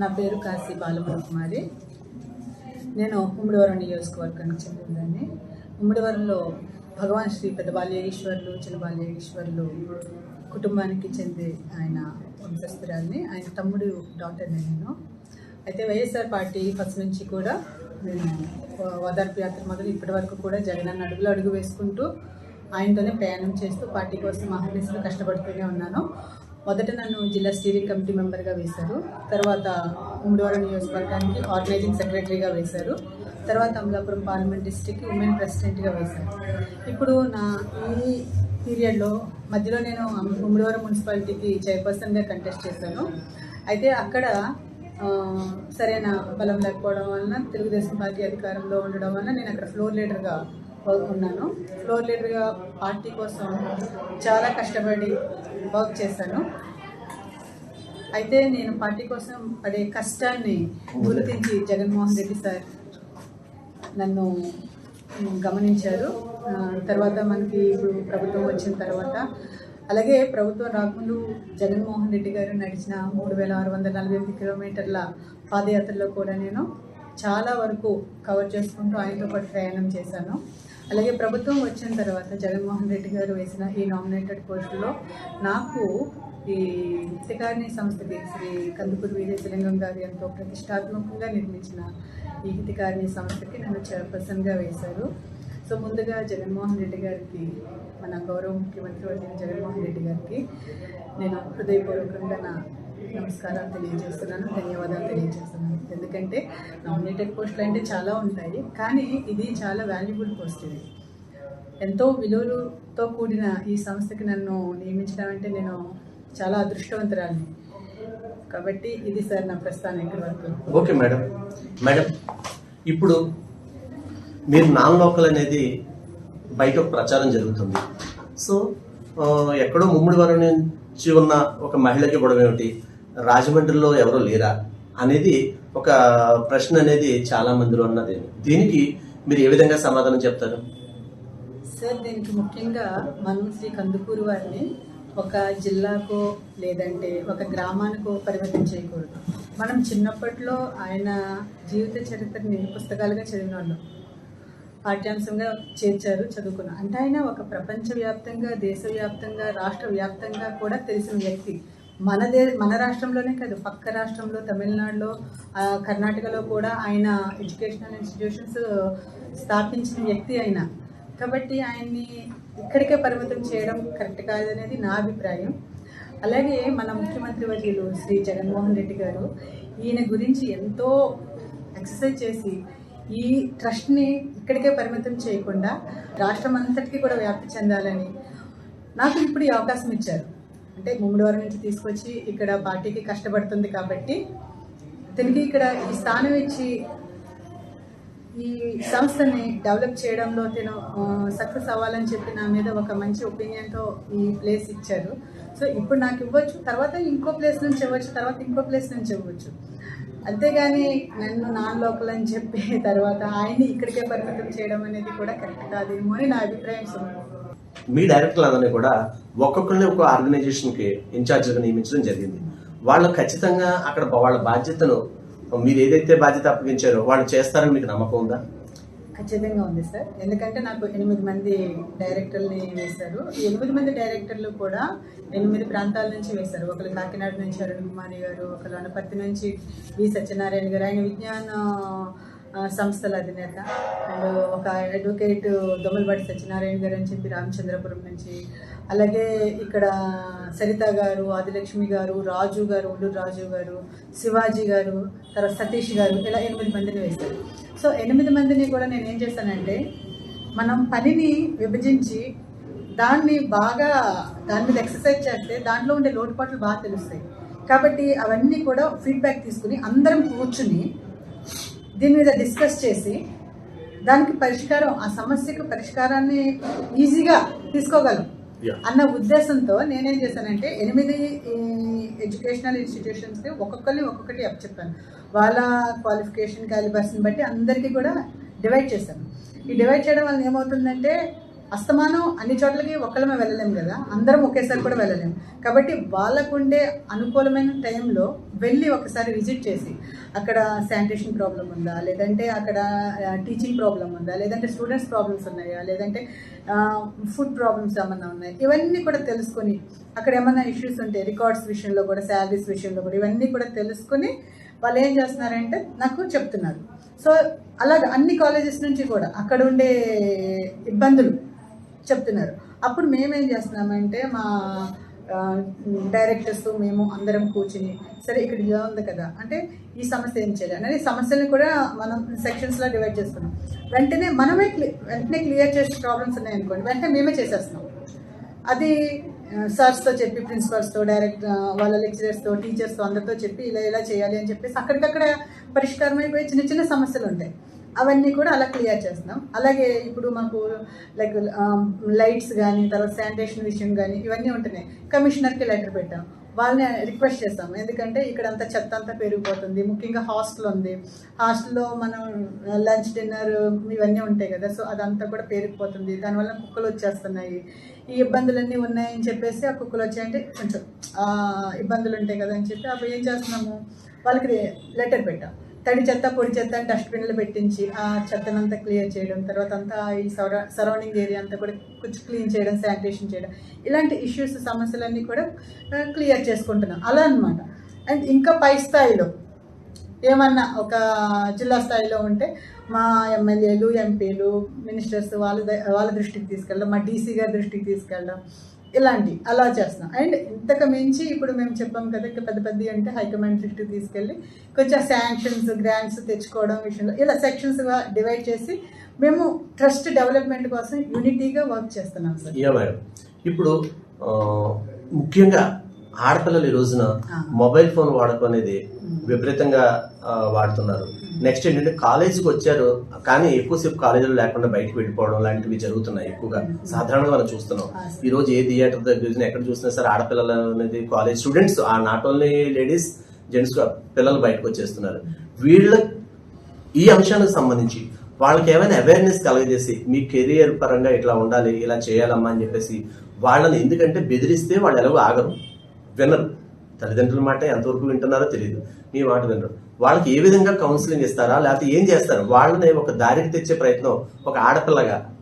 నా పేరు కాశీ బాలకుమారి నేను ఉమ్మడివరం నియోజకవర్గానికి చెందిందాన్ని ఉమ్మడివరంలో భగవాన్ శ్రీ పెద్ద బాల్యేశ్వరులు చిన్న బాల్యేశ్వరులు కుటుంబానికి చెంది ఆయన వంశస్థురాల్ని. ఆయన తమ్ముడు డాక్టర్ని నేను. అయితే వైఎస్ఆర్ పార్టీ ఫస్ట్ నుంచి కూడా నేను ఓదార్పు యాత్ర మొదలు ఇప్పటి వరకు కూడా జగనన్న అడుగులు అడుగు వేసుకుంటూ ఆయనతోనే ప్రయాణం చేస్తూ పార్టీ కోసం మహర్నిశలు కష్టపడుతూనే ఉన్నాను. మొదట నన్ను జిల్లా స్టీరింగ్ కమిటీ మెంబర్గా వేశారు. తర్వాత ఉమ్మడివాడ నియోజకవర్గానికి ఆర్గనైజింగ్ సెక్రటరీగా వేశారు. తర్వాత అమలాపురం పార్లమెంట్ డిస్టిక్ ఉమెన్ ప్రెసిడెంట్గా వేశారు. ఇప్పుడు నా ఈ పీరియడ్లో మధ్యలో నేను ఉమ్మడివారం మున్సిపాలిటీకి చైర్పర్సన్గా కంటెస్ట్ చేశాను. అయితే అక్కడ సరైన బలం లేకపోవడం వలన తెలుగుదేశం పార్టీ అధికారంలో ఉండడం వలన నేను అక్కడ ఫ్లోర్ లీడర్గా ఉన్నాను ఫ్లోర్ లీడర్గా పార్టీ కోసం చాలా కష్టపడి వర్క్ చేశాను. అయితే నేను పార్టీ కోసం పడే కష్టాన్ని గుర్తించి జగన్మోహన్ రెడ్డి సార్ నన్ను గమనించారు. తర్వాత మనకి ఇప్పుడు ప్రభుత్వం వచ్చిన తర్వాత అలాగే ప్రభుత్వం రాకముందు జగన్మోహన్ రెడ్డి గారు నడిచిన మూడు వేల ఆరు వందల నలభై ఎనిమిది కిలోమీటర్ల పాదయాత్రలో కూడా నేను చాలా వరకు కవర్ చేసుకుంటూ ఆయనతో పాటు ప్రయాణం చేశాను. అలాగే ప్రభుత్వం వచ్చిన తర్వాత జగన్మోహన్ రెడ్డి గారు వేసిన ఈ నామినేటెడ్ పోస్టులో నాకు ఈ హితకారిణి సంస్థకి శ్రీ కందుకూరు వీరేశలింగం గారు ఎంతో ప్రతిష్టాత్మకంగా నిర్మించిన ఈ హితకారిణి సంస్థకి నన్ను చైర్పర్సన్గా వేశారు. సో ముందుగా జగన్మోహన్ రెడ్డి గారికి మన గౌరవ ముఖ్యమంత్రి వచ్చిన జగన్మోహన్ రెడ్డి గారికి నేను హృదయపూర్వకంగా నా నమస్కారాలు తెలియజేస్తున్నాను ధన్యవాదాలు తెలియజేస్తున్నాను. ఎందుకంటే నామినేటెడ్ పోస్టులు అంటే చాలా ఉంటాయి కానీ ఇది చాలా వాల్యుబుల్ పోస్ట్ ఇది. ఎంతో విలువలతో కూడిన ఈ సంస్థకి నన్ను నియమించడం అంటే నేను చాలా అదృష్టవంతురాలిని. కాబట్టి ఇది సార్ నా ప్రస్థానం ఇక్కడ వరకు. Okay madam. మేడం ఇప్పుడు మీరు నాన్ లోకల్ అనేది బయట ప్రచారం జరుగుతుంది. సో ఎక్కడో ముమ్మడి వరం నుంచి ఉన్న ఒక మహిళకి గొడవ ఏమిటి? రాజమండ్రిలో ఎవరో లేరా అనేది ఒక ప్రశ్న అనేది చాలా మందిలో ఉన్నది. దీనికి మీరు ఏ విధంగా సమాధానం చెప్తారు? సార్ దీనికి ముఖ్యంగా మనం శ్రీ కందుకూరు వారిని ఒక జిల్లాకో లేదంటే ఒక గ్రామానికో పరిమితం చేయకూడదు. మనం చిన్నప్పట్లో ఆయన జీవిత చరిత్రని పుస్తకాలుగా చదివిన వాళ్ళం పాఠ్యాంశంగా చేర్చారు చదువుకున్నాం. అంటే ఆయన ఒక ప్రపంచవ్యాప్తంగా దేశవ్యాప్తంగా రాష్ట్ర వ్యాప్తంగా కూడా తెలిసిన వ్యక్తి. మన దే మన రాష్ట్రంలోనే కాదు పక్క రాష్ట్రంలో తమిళనాడులో కర్ణాటకలో కూడా ఆయన ఎడ్యుకేషనల్ ఇన్స్టిట్యూషన్స్ స్థాపించిన వ్యక్తి ఆయన. కాబట్టి ఆయన్ని ఇక్కడికే పరిమితం చేయడం కరెక్ట్ కాదనేది నా అభిప్రాయం. అలాగే మన ముఖ్యమంత్రి వర్యులు శ్రీ జగన్మోహన్ రెడ్డి గారు ఈయన గురించి ఎంతో ఎక్సర్సైజ్ చేసి ఈ ట్రస్ట్ని ఇక్కడికే పరిమితం చేయకుండా రాష్ట్రం అంతటికీ కూడా వ్యాప్తి చెందాలని నాకు ఇప్పుడు ఈ అవకాశం ఇచ్చారు. అంటే ముమ్మడివారం నుంచి తీసుకొచ్చి ఇక్కడ పార్టీకి కష్టపడుతుంది కాబట్టి తనకి ఇక్కడ ఈ స్థానం ఇచ్చి ఈ సంస్థని డెవలప్ చేయడంలో తను సక్సెస్ అవ్వాలని చెప్పి నా మీద ఒక మంచి ఒపీనియన్తో ఈ ప్లేస్ ఇచ్చారు. సో ఇప్పుడు నాకు ఇవ్వచ్చు తర్వాత ఇంకో ప్లేస్ నుంచి ఇవ్వచ్చు తర్వాత ఇంకో ప్లేస్ నుంచి ఇవ్వచ్చు. అంతేగాని నన్ను నాన్ లోకల్ అని చెప్పి తర్వాత ఆయన్ని ఇక్కడికే పరిమితం చేయడం అనేది కూడా కరెక్ట్ కాదేమో అని నా అభిప్రాయం. మీ డైరెక్టర్లందరినీ కూడా ఒక్కొక్కరిని ఒక ఆర్గనైజేషన్కి ఇన్ఛార్జ్గా నియమించడం జరిగింది. వాళ్ళు ఖచ్చితంగా అక్కడ వాళ్ళ బాధ్యతను మీరు ఏదైతే బాధ్యత అప్పగించారో వాళ్ళు చేస్తారని మీకు నమ్మకం ఉందా? ఖచ్చితంగా ఉంది సార్. ఎందుకంటే నాకు ఎనిమిది మంది డైరెక్టర్ని వేశారు. ఎనిమిది మంది డైరెక్టర్లు కూడా ఎనిమిది ప్రాంతాల నుంచి వేశారు. ఒకరు కాకినాడ నుంచి అరుణ్ కుమారి గారు ఒకరు అనపర్తి నుంచి వి సత్యనారాయణ గారు. ఆయన విజ్ఞాన సంస్థల అధినేత. అండ్ ఒక అడ్వకేట్ దొమ్మలపాటి సత్యనారాయణ గారు అని చెప్పి రామచంద్రపురం నుంచి. అలాగే ఇక్కడ సరిత గారు ఆదిలక్ష్మి గారు రాజు గారు ఉల్లూరు రాజు గారు శివాజీ గారు తర్వాత సతీష్ గారు ఇలా ఎనిమిది మందిని వేశారు. సో ఎనిమిది మందిని కూడా నేను ఏం చేశానంటే మనం పనిని విభజించి దాన్ని బాగా దాని మీద ఎక్సర్సైజ్ చేస్తే దాంట్లో ఉండే లోటుపాట్లు బాగా తెలుస్తాయి. కాబట్టి అవన్నీ కూడా ఫీడ్బ్యాక్ తీసుకుని అందరం కూర్చుని దీని మీద డిస్కస్ చేసి దానికి పరిష్కారం ఆ సమస్యకు పరిష్కారాన్ని ఈజీగా తీసుకోగలం. అన్న ఉద్దేశంతో నేనేం చేశానంటే ఎనిమిది ఎడ్యుకేషనల్ ఇన్స్టిట్యూషన్స్కి ఒక్కొక్కరిని ఒక్కొక్కటి అప్ చెప్పాను వాళ్ళ క్వాలిఫికేషన్ క్యాలిబర్స్ని బట్టి అందరికీ కూడా డివైడ్ చేశాను ఈ డివైడ్ చేయడం వల్ల ఏమవుతుందంటే అస్తమానం అన్ని చోట్లకి ఒక్కళ్ళమే వెళ్ళలేము కదా? అందరం ఒకేసారి కూడా వెళ్ళలేము కాబట్టి వాళ్ళకుండే అనుకూలమైన టైంలో వెళ్ళి ఒకసారి విజిట్ చేసి అక్కడ శానిటేషన్ ప్రాబ్లం ఉందా? లేదంటే అక్కడ టీచింగ్ ప్రాబ్లం ఉందా? లేదంటే స్టూడెంట్స్ ప్రాబ్లమ్స్ ఉన్నాయా? లేదంటే ఫుడ్ ప్రాబ్లమ్స్ ఏమన్నా ఉన్నాయి? ఇవన్నీ కూడా తెలుసుకొని అక్కడ ఏమైనా ఇష్యూస్ ఉంటే రికార్డ్స్ విషయంలో కూడా శాలరీస్ విషయంలో కూడా ఇవన్నీ కూడా తెలుసుకొని వాళ్ళు ఏం చేస్తున్నారంటే నాకు చెప్తున్నారు. సో అలాగే అన్ని కాలేజెస్ నుంచి కూడా అక్కడ ఉండే ఇబ్బందులు చెప్తున్నారు. అప్పుడు మేమేం చేస్తున్నామంటే మా డైరెక్టర్స్ మేము అందరం కూర్చుని సరే ఇక్కడ ఇలా ఉంది కదా అంటే ఈ సమస్య ఏం చేయాలి? అనేది సమస్యలను కూడా మనం సెక్షన్స్లో డివైడ్ చేసుకున్నాం వెంటనే మనమే వెంటనే క్లియర్ చేసే ప్రాబ్లమ్స్ ఉన్నాయనుకోండి వెంటనే మేమే చేసేస్తున్నాం. అది సార్స్తో చెప్పి ప్రిన్సిపల్స్తో డైరెక్ట్ వాళ్ళ లెక్చరర్స్తో టీచర్స్తో అందరితో చెప్పి ఇలా ఇలా చేయాలి అని చెప్పేసి అక్కడికక్కడ పరిష్కారం అయిపోయి చిన్న చిన్న సమస్యలు ఉంటాయి. అవన్నీ కూడా అలా క్లియర్ చేస్తున్నాం. అలాగే ఇప్పుడు మాకు లైక్ లైట్స్ కానీ తర్వాత శానిటేషన్ విషయం కానీ ఇవన్నీ ఉంటున్నాయి కమిషనర్కి లెటర్ పెట్టాం. వాళ్ళని రిక్వెస్ట్ చేస్తాం. ఎందుకంటే ఇక్కడ అంతా చెత్త అంతా పెరిగిపోతుంది. ముఖ్యంగా హాస్టల్ ఉంది. హాస్టల్లో మనం లంచ్ డిన్నర్ ఇవన్నీ ఉంటాయి కదా సో అదంతా కూడా పెరిగిపోతుంది దానివల్ల కుక్కలు వచ్చేస్తున్నాయి. ఈ ఇబ్బందులన్నీ ఉన్నాయని చెప్పేసి ఆ కుక్కలు వచ్చాయంటే కొంచెం ఇబ్బందులు ఉంటాయి కదా అని చెప్పి అప్పుడు ఏం చేస్తున్నాము? వాళ్ళకి లెటర్ పెట్టాం. తడి చెత్త పొడి చెత్త అని డస్ట్బిన్లు పెట్టించి ఆ చెత్తనంతా క్లియర్ చేయడం తర్వాత అంతా ఈ సరౌండింగ్ ఏరియా అంతా కూడా కొంచెం క్లీన్ చేయడం శానిటేషన్ చేయడం. ఇలాంటి ఇష్యూస్ సమస్యలన్నీ కూడా క్లియర్ చేసుకుంటున్నాం. అలా అనమాట అండ్ ఇంకా పై స్థాయిలో ఏమన్నా ఒక జిల్లా స్థాయిలో ఉంటే మా ఎమ్మెల్యేలు ఎంపీలు మినిస్టర్స్ వాళ్ళ ద- వాళ్ళ దృష్టికి తీసుకెళ్ళడం మా డీసీ గారి దృష్టికి తీసుకెళ్ళడం ఇలాంటి అలా చేస్తున్నాం. అండ్ ఇంతకు మించి ఇప్పుడు మేము చెప్పాం కదా ఇంకా పెద్ద పెద్ద అంటే హైకమాండ్ దృష్టికి తీసుకెళ్ళి కొంచెం శాంక్షన్స్ గ్రాంట్స్ తెచ్చుకోవడం విషయంలో ఇలా సెక్షన్స్గా డివైడ్ చేసి మేము ట్రస్ట్ డెవలప్మెంట్ కోసం యూనిటీగా వర్క్ చేస్తున్నాం సార్. మేడం. ఇప్పుడు ముఖ్యంగా ఆడపిల్లలు ఈ రోజున. మొబైల్ ఫోన్ వాడకం అనేది విపరీతంగా వాడుతున్నారు. నెక్స్ట్ ఏంటంటే కాలేజీకి వచ్చారు కానీ ఎక్కువసేపు కాలేజీలో లేకుండా బయటకు వెళ్ళిపోవడం లాంటివి జరుగుతున్నాయి ఎక్కువగా. సాధారణంగా మనం చూస్తున్నాం. ఈ రోజు ఏ థియేటర్ దగ్గర ఎక్కడ చూసినా సరే ఆడపిల్లలు అనేది కాలేజ్ స్టూడెంట్స్ ఆ నాట్ ఓన్లీ లేడీస్ జెంట్స్ పిల్లలు బయటకు వచ్చేస్తున్నారు. వీళ్ళ ఈ అంశానికి సంబంధించి వాళ్ళకి ఏమైనా అవేర్నెస్ కలగజేసి మీ కెరియర్ పరంగా ఇట్లా ఉండాలి ఇలా చేయాలమ్మా అని చెప్పేసి వాళ్ళని ఎందుకంటే బెదిరిస్తే వాళ్ళు ఎలాగో ఆగరు. వినరు. తల్లిదండ్రుల మాట ఎంతవరకు వింటున్నారో తెలియదు మీ మాట వినరు. వాళ్ళకి ఏ విధంగా కౌన్సిలింగ్ ఇస్తారా? లేకపోతే ఏం చేస్తారు? వాళ్ళని ఒక దారికి తెచ్చే ప్రయత్నం ఒక ఆడపిల్లగా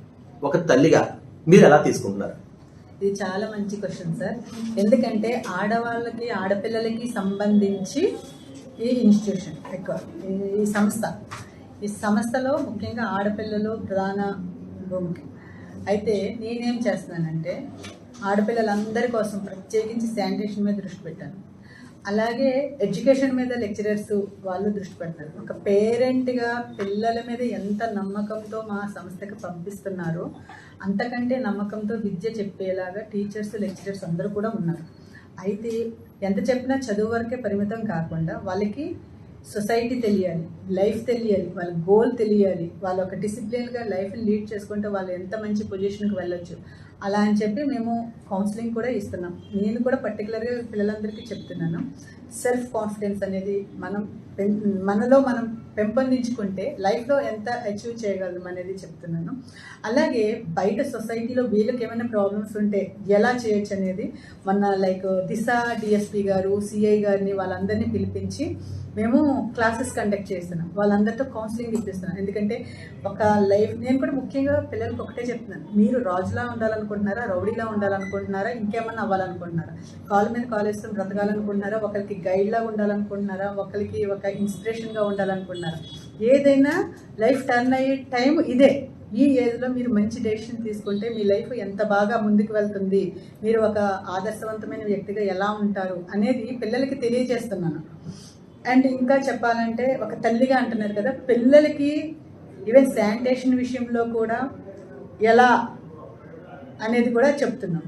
ఒక తల్లిగా మీరు ఎలా తీసుకుంటున్నారు? ఇది చాలా మంచి క్వశ్చన్ సార్ ఎందుకంటే ఆడవాళ్ళకి ఆడపిల్లలకి సంబంధించి ఈ ఇన్స్టిట్యూషన్ ఎక్కువ ఈ- సంస్థ ఈ సంస్థలో ముఖ్యంగా ఆడపిల్లలు ప్రధాన భూమికి. అయితే నేనేం చేస్తున్నానంటే ఆడపిల్లలందరి కోసం ప్రత్యేకించి శానిటేషన్ మీద దృష్టి పెట్టాను. అలాగే ఎడ్యుకేషన్ మీద లెక్చరర్స్ వాళ్ళు దృష్టి పెడతారు ఒక పేరెంట్గా పిల్లల మీద ఎంత నమ్మకంతో మా సంస్థకి పంపిస్తున్నారో అంతకంటే నమ్మకంతో విద్య చెప్పేలాగా టీచర్స్ లెక్చరర్స్ అందరూ కూడా ఉన్నారు. అయితే ఎంత చెప్పినా చదువు వరకే పరిమితం కాకుండా వాళ్ళకి సొసైటీ తెలియాలి లైఫ్ తెలియాలి వాళ్ళ గోల్ తెలియాలి వాళ్ళు ఒక డిసిప్లిన్గా లైఫ్ని లీడ్ చేసుకుంటే వాళ్ళు ఎంత మంచి పొజిషన్కి వెళ్ళొచ్చు అలా అని చెప్పి మేము కౌన్సిలింగ్ కూడా ఇస్తున్నాం. నేను కూడా పర్టికులర్గా పిల్లలందరికీ చెప్తున్నాను. సెల్ఫ్ కాన్ఫిడెన్స్ అనేది మనం పెం- మనలో మనం పెంపొందించుకుంటే లైఫ్లో ఎంత అచీవ్ చేయగలం అనేది చెప్తున్నాను. అలాగే బయట సొసైటీలో వీళ్ళకి ఏమైనా ప్రాబ్లమ్స్ ఉంటే ఎలా చేయొచ్చు అనేది మన like Disha DSP garu CI గారిని వాళ్ళందరినీ పిలిపించి మేము క్లాసెస్ కండక్ట్ చేస్తున్నాం. వాళ్ళందరితో కౌన్సిలింగ్ ఇప్పిస్తున్నాం. ఎందుకంటే ఒక లైఫ్ నేను కూడా ముఖ్యంగా పిల్లలకు ఒకటే చెప్తున్నాను. మీరు రాజులా ఉండాలనుకుంటున్నారా రౌడీలా ఉండాలనుకుంటున్నారా ఇంకేమన్నా అవ్వాలనుకుంటున్నారా? కాలు మీద కాలు వేసుకొని బ్రతకాలనుకుంటున్నారా? ఒకరికి గైడ్లా ఉండాలనుకుంటున్నారా? ఒకరికి ఒక ఇన్స్పిరేషన్గా ఉండాలనుకుంటున్నారా? ఏదైనా లైఫ్ టర్న్ అయ్యే టైం ఇదే. ఈ ఏజ్లో మీరు మంచి డెసిషన్ తీసుకుంటే మీ లైఫ్ ఎంత బాగా ముందుకు వెళ్తుంది? మీరు ఒక ఆదర్శవంతమైన వ్యక్తిగా ఎలా ఉంటారు? అనేది పిల్లలకి తెలియజేస్తున్నాను. అండ్ ఇంకా చెప్పాలంటే ఒక తల్లిగా అంటున్నారు కదా పిల్లలకి ఈవెన్ శానిటేషన్ విషయంలో కూడా ఎలా అనేది కూడా చెప్తున్నాం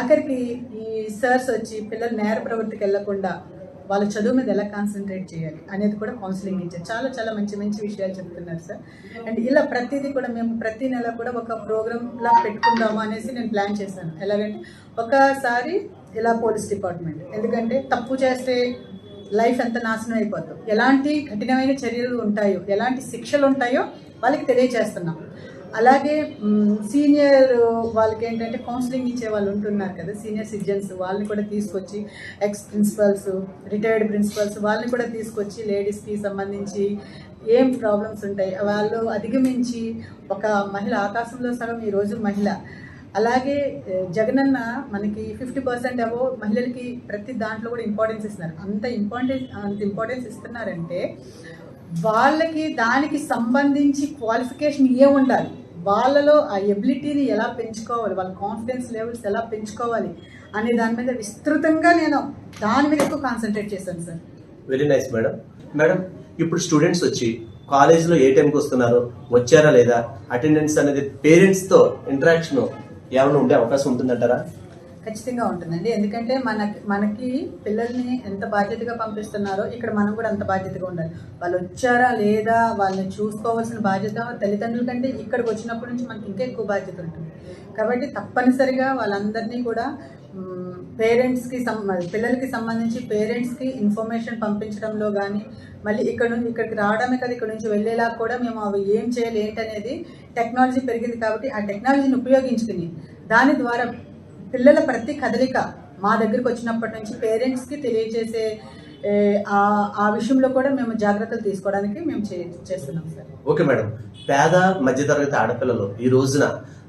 అక్కడికి ఈ సార్స్ వచ్చి పిల్లలు నేర ప్రవృత్తికి వెళ్ళకుండా వాళ్ళ చదువు మీద ఎలా కాన్సన్ట్రేట్ చేయాలి అనేది కూడా కౌన్సిలింగ్ ఇచ్చారు. చాలా చాలా మంచి మంచి విషయాలు చెప్తున్నారు సార్. అండ్ ఇలా ప్రతిదీ కూడా మేము ప్రతి నెల కూడా ఒక ప్రోగ్రామ్ లా పెట్టుకుందాము అనేసి నేను ప్లాన్ చేశాను. ఎలాగంటే ఒకసారి ఇలా పోలీస్ డిపార్ట్మెంట్ ఎందుకంటే తప్పు చేస్తే లైఫ్ ఎంత నాశనం అయిపోతుంది ఎలాంటి కఠినమైన చర్యలు ఉంటాయో ఎలాంటి శిక్షలు ఉంటాయో వాళ్ళకి తెలియజేస్తున్నాం. అలాగే సీనియర్ వాళ్ళకి ఏంటంటే కౌన్సిలింగ్ ఇచ్చే వాళ్ళు ఉంటున్నారు కదా సీనియర్ సిటిజన్స్ వాళ్ళని కూడా తీసుకొచ్చి ఎక్స్ ప్రిన్సిపల్స్ రిటైర్డ్ ప్రిన్సిపల్స్ వాళ్ళని కూడా తీసుకొచ్చి లేడీస్కి సంబంధించి ఏం ప్రాబ్లమ్స్ ఉంటాయి వాళ్ళు అధిగమించి ఒక మహిళ ఆకాశంలో సగం ఈరోజు మహిళ. అలాగే జగనన్న మనకి ఫిఫ్టీ పర్సెంట్ అవో మహిళలకి ప్రతి దాంట్లో కూడా ఇంపార్టెన్స్ ఇస్తున్నారు. అంత ఇంపార్టెన్స్ అంత ఇంపార్టెన్స్ ఇస్తున్నారంటే వాళ్ళకి దానికి సంబంధించి క్వాలిఫికేషన్ ఏ ఉండాలి. వాళ్ళలో ఆ ఎబిలిటీని ఎలా పెంచుకోవాలి? వాళ్ళ కాన్ఫిడెన్స్ లెవెల్స్ ఎలా పెంచుకోవాలి? అనే దాని మీద విస్తృతంగా నేను దాని మీద ఎక్కువ కాన్సన్ట్రేట్ చేశాను sir very nice madam madam ఇప్పుడు స్టూడెంట్స్ వచ్చి కాలేజీలో ఏ టైంకి వస్తున్నారు? వచ్చారా లేదా? అటెండెన్స్ అనేది పేరెంట్స్తో ఇంటరాక్షన్ ఏమైనా ఉండే అవకాశం ఉంటుందంటారా? ఖచ్చితంగా ఉంటుందండి. ఎందుకంటే మన మనకి పిల్లల్ని ఎంత బాధ్యతగా పంపిస్తున్నారో ఇక్కడ మనం కూడా అంత బాధ్యతగా ఉండాలి. వాళ్ళు వచ్చారా లేదా వాళ్ళని చూసుకోవాల్సిన బాధ్యత తల్లిదండ్రుల కంటే ఇక్కడికి వచ్చినప్పటి నుంచి మనకి ఇంకా ఎక్కువ బాధ్యత ఉంటుంది. కాబట్టి తప్పనిసరిగా వాళ్ళందరినీ కూడా పేరెంట్స్కి సం పిల్లలకి సంబంధించి పేరెంట్స్కి ఇన్ఫర్మేషన్ పంపించడంలో కానీ మళ్ళీ ఇక్కడ నుంచి ఇక్కడికి రావడమే కదా ఇక్కడ నుంచి వెళ్ళేలా కూడా మేము అవి ఏం చేయాలి ఏంటనేది టెక్నాలజీ పెరిగింది కాబట్టి ఆ టెక్నాలజీని ఉపయోగించుకుని దాని ద్వారా పిల్లల ప్రతి కదలిక మా దగ్గరికి వచ్చినప్పటి నుంచి పేరెంట్స్కి తెలియజేసే ఆ విషయంలో కూడా మేము జాగ్రత్తలు తీసుకోవడానికి మేము చే- చేస్తున్నాం సార్. Okay madam. పేద మధ్యతరగతి ఆడపిల్లలు ఈ రోజున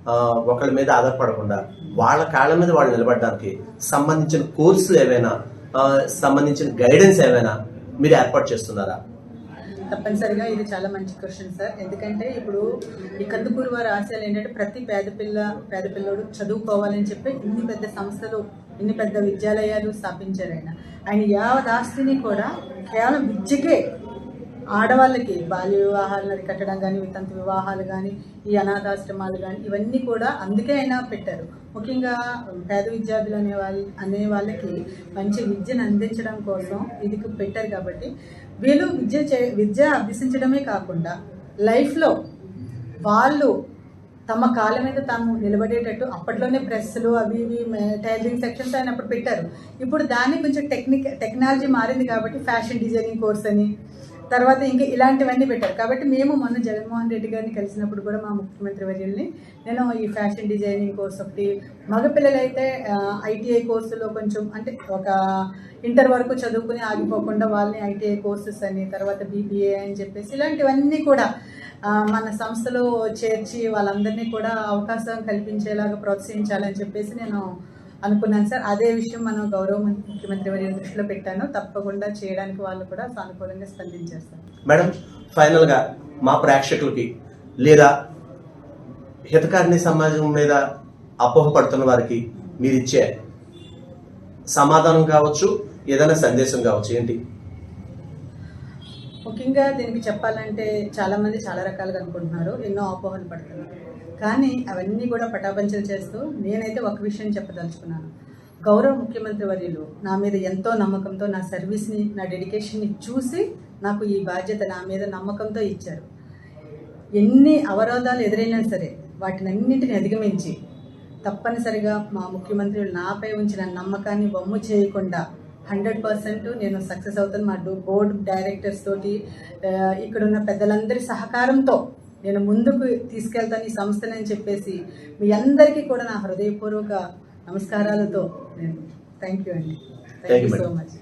ఒకరి ఒకళ్ళ మీద ఆధారపడకుండా వాళ్ళ కాళ్ళ మీద వాళ్ళు నిలబడడానికి సంబంధించిన కోర్సులు ఏవైనా సంబంధించిన గైడెన్స్ ఏవైనా మీరు ఏర్పాటు చేస్తున్నారా? తప్పనిసరిగా ఇది చాలా మంచి క్వశ్చన్ సార్. ఎందుకంటే ఇప్పుడు ఈ కందుకూరు వారి ఆశయాలు ఏంటంటే ప్రతి పేద పిల్ల పేద పిల్లోడు చదువుకోవాలని చెప్పి ఇన్ని పెద్ద సంస్థలు ఇన్ని పెద్ద విద్యాలయాలు స్థాపించారు ఆయన. ఆయన యావదాస్తిని కూడా కేవలం విద్యకే ఆడవాళ్ళకి బాల్య వివాహాలను అరికట్టడం కానీ వితంతు వివాహాలు కానీ ఈ అనాథాశ్రమాలు కానీ ఇవన్నీ కూడా అందుకే ఆయన పెట్టారు. ముఖ్యంగా పేద విద్యార్థులు అనే వాళ్ళ అనే వాళ్ళకి మంచి విద్యను అందించడం కోసం ఇది పెట్టారు కాబట్టి వీళ్ళు విద్య చే విద్య అభ్యసించడమే కాకుండా లైఫ్లో వాళ్ళు తమ కాళ్ళ మీద తాము నిలబడేటట్టు అప్పట్లోనే ప్రెస్లు అవి ఇవి టైలరింగ్ సెక్షన్స్ ఆయన అప్పుడు పెట్టారు. ఇప్పుడు దాన్ని కొంచెం టెక్నిక్ టెక్నాలజీ మారింది కాబట్టి ఫ్యాషన్ డిజైనింగ్ కోర్స్ అని తర్వాత ఇంకా ఇలాంటివన్నీ పెట్టారు. కాబట్టి మేము మొన్న జగన్మోహన్ రెడ్డి గారిని కలిసినప్పుడు కూడా మా ముఖ్యమంత్రి వర్యుల్ని నేను ఈ ఫ్యాషన్ డిజైనింగ్ కోర్స్ ఒకటి మగపిల్లలైతే ఐటీఐ కోర్సులో కొంచెం అంటే ఒక ఇంటర్ వరకు చదువుకుని ఆగిపోకుండా వాళ్ళని ఐటీఐ కోర్సెస్ అని తర్వాత బీబీఏ అని చెప్పేసి ఇలాంటివన్నీ కూడా మన సంస్థలో చేర్చి వాళ్ళందరినీ కూడా అవకాశం కల్పించేలాగా ప్రోత్సహించాలని చెప్పేసి నేను అనుకున్నాను సార్. అదే విషయం మనం గౌరవ ముఖ్యమంత్రి వారి దృష్టిలో పెట్టాను. తప్పకుండా చేయడానికి వాళ్ళు కూడా సానుకూలంగా స్పందించారు సార్. మేడం ఫైనల్గా మా ప్రేక్షకులకి లేదా హితకారిణి సమాజం మీద అపోహపడుతున్న వారికి మీరు ఇచ్చే సమాధానం కావచ్చు ఏదైనా సందేశం కావచ్చు ఏంటి? ముఖ్యంగా దీనికి చెప్పాలంటే చాలా మంది చాలా రకాలుగా అనుకుంటున్నారు. ఎన్నో అపోహలు పడుతున్నారు. కానీ అవన్నీ కూడా పటాపంచలు చేస్తూ నేనైతే ఒక విషయం చెప్పదలుచుకున్నాను. గౌరవ ముఖ్యమంత్రి వర్యులు నా మీద ఎంతో నమ్మకంతో నా సర్వీస్ని నా డెడికేషన్ని చూసి నాకు ఈ బాధ్యత నా మీద నమ్మకంతో ఇచ్చారు. ఎన్ని అవరోధాలు ఎదురైనా సరే వాటిని అన్నింటిని అధిగమించి తప్పనిసరిగా మా ముఖ్యమంత్రి నాపై ఉంచిన నమ్మకాన్ని వమ్ము చేయకుండా హండ్రెడ్ పర్సెంట్ నేను సక్సెస్ అవుతాను. మా బోర్డు డైరెక్టర్స్ తోటి ఇక్కడున్న పెద్దలందరి సహకారంతో నేను ముందుకు తీసుకెళ్తాను ఈ సంస్థని అని చెప్పేసి మీ అందరికీ కూడా నా హృదయపూర్వక నమస్కారాలతో నేను థ్యాంక్ యూ అండి థ్యాంక్ యూ సో. మచ్